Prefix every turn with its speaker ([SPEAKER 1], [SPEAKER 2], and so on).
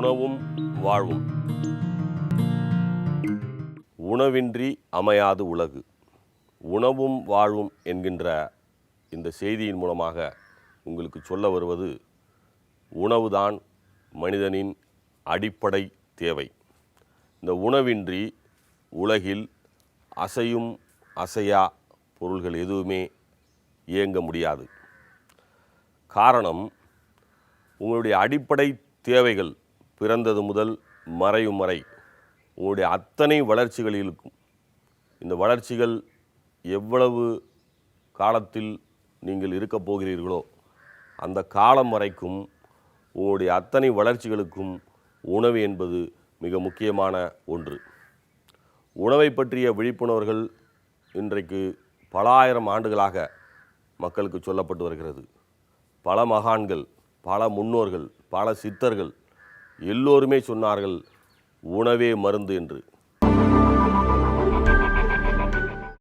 [SPEAKER 1] உணவும் வாழ்வும். உணவின்றி அமையாது உலகு. உணவும் வாழ்வும் என்கின்ற இந்த செய்தியின் மூலமாக உங்களுக்கு சொல்ல வருவது உணவுதான் மனிதனின் அடிப்படை தேவை. இந்த உணவின்றி உலகில் அசையும் அசையா பொருள்கள் எதுவுமே இயங்க முடியாது. காரணம் உங்களுடைய அடிப்படை தேவைகள் பிறந்தது முதல் மறையும் வரை உங்களுடைய அத்தனை வளர்ச்சிகளிலும் இந்த வளர்ச்சிகள் எவ்வளவு காலத்தில் நீங்கள் இருக்கப் போகிறீர்களோ அந்த காலம் வரைக்கும் உங்களுடைய அத்தனை வளர்ச்சிகளுக்கும் உணவு என்பது மிக முக்கியமான ஒன்று. உணவை பற்றிய விழிப்புணர்வுகள் இன்றைக்கு பல ஆயிரம் ஆண்டுகளாக மக்களுக்கு சொல்லப்பட்டு வருகிறது. பல மகான்கள் பல முன்னோர்கள் பல சித்தர்கள் எல்லோருமே சொன்னார்கள் உணவே மருந்து என்று.